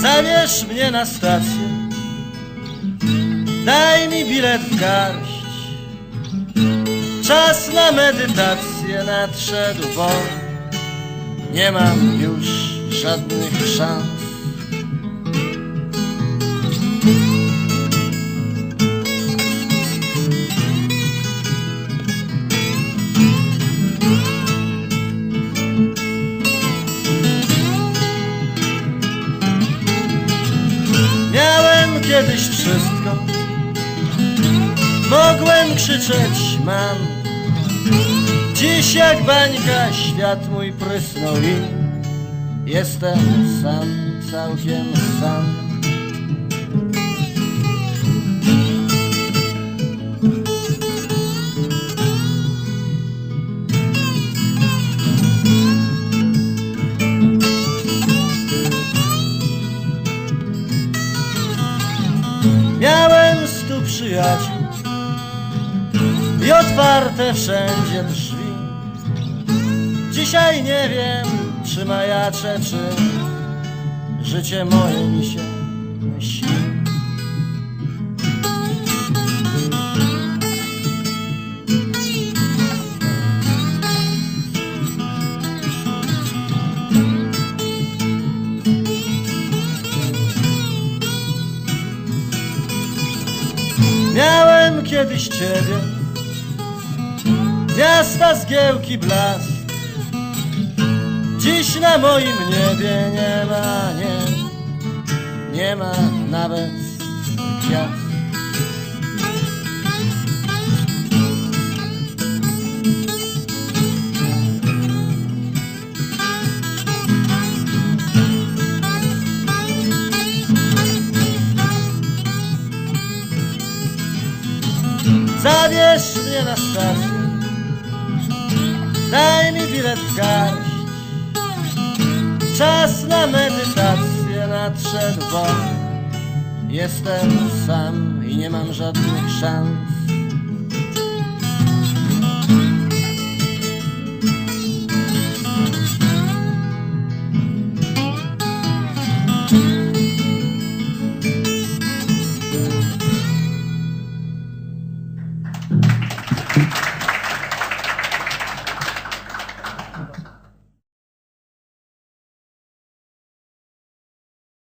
Zabierz mnie na stację. Daj mi bilet w garść. Czas na medytację nadszedł, bo Nie mam już żadnych szans kiedyś wszystko. Mogłem krzyczeć mam. Dziś jak bańka świat mój prysnął i Jestem sam, całkiem sam Miałem stu przyjaciół i otwarte wszędzie drzwi. Dzisiaj nie wiem, czy majaczę, czy życie moje mi się śni. Kiedyś ciebie. Miasta zgiełki blask. Dziś na moim niebie nie ma, nie Nie ma nawet gwiazd Zabierz mnie na stację Daj mi bilet w garść. Czas na medytację nadszedł, bo Jestem sam i nie mam żadnych szans